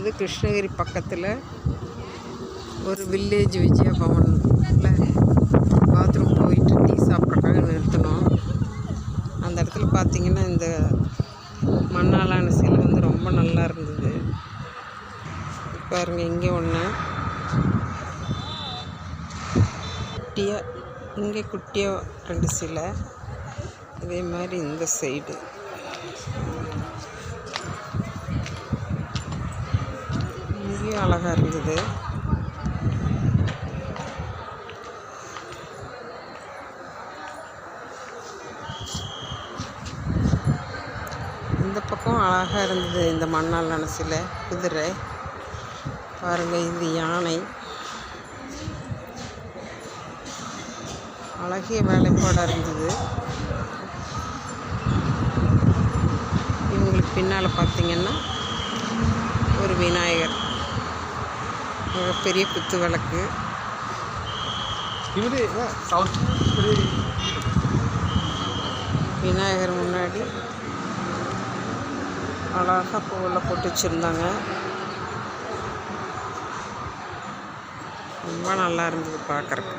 போகும்போது கிருஷ்ணகிரி பக்கத்தில் ஒரு வில்லேஜ் விஜயா பவனில் பாத்ரூம் போயிட்டு டீ சாப்பிட்றக்காக நிறுத்தினோம். அந்த இடத்துல பார்த்தீங்கன்னா இந்த மண்ணாலான சிலை வந்து ரொம்ப நல்லா இருந்தது. பாருங்கள் இங்கே ஒன்று குட்டியாக இங்கே குட்டியாக ரெண்டு சிலை. இதே மாதிரி இந்த சைடு இங்கேயும் அழகாக இருந்தது இந்த பக்கம் அழகாக இருந்தது இந்த மண்ணால் சில குதிரை. பாருங்கள் இது யானை. அழகிய வேலைப்பாடாக இருந்தது. இவங்களுக்கு பின்னால் பார்த்தீங்கன்னா ஒரு விநாயகர். மிகப்பெரிய குத்து விளக்கு விநாயகர் முன்னாடி அழகாக பூவெல்லாம் போட்டு வச்சுருந்தாங்க. ரொம்ப நல்லா இருந்தது பார்க்குறக்கு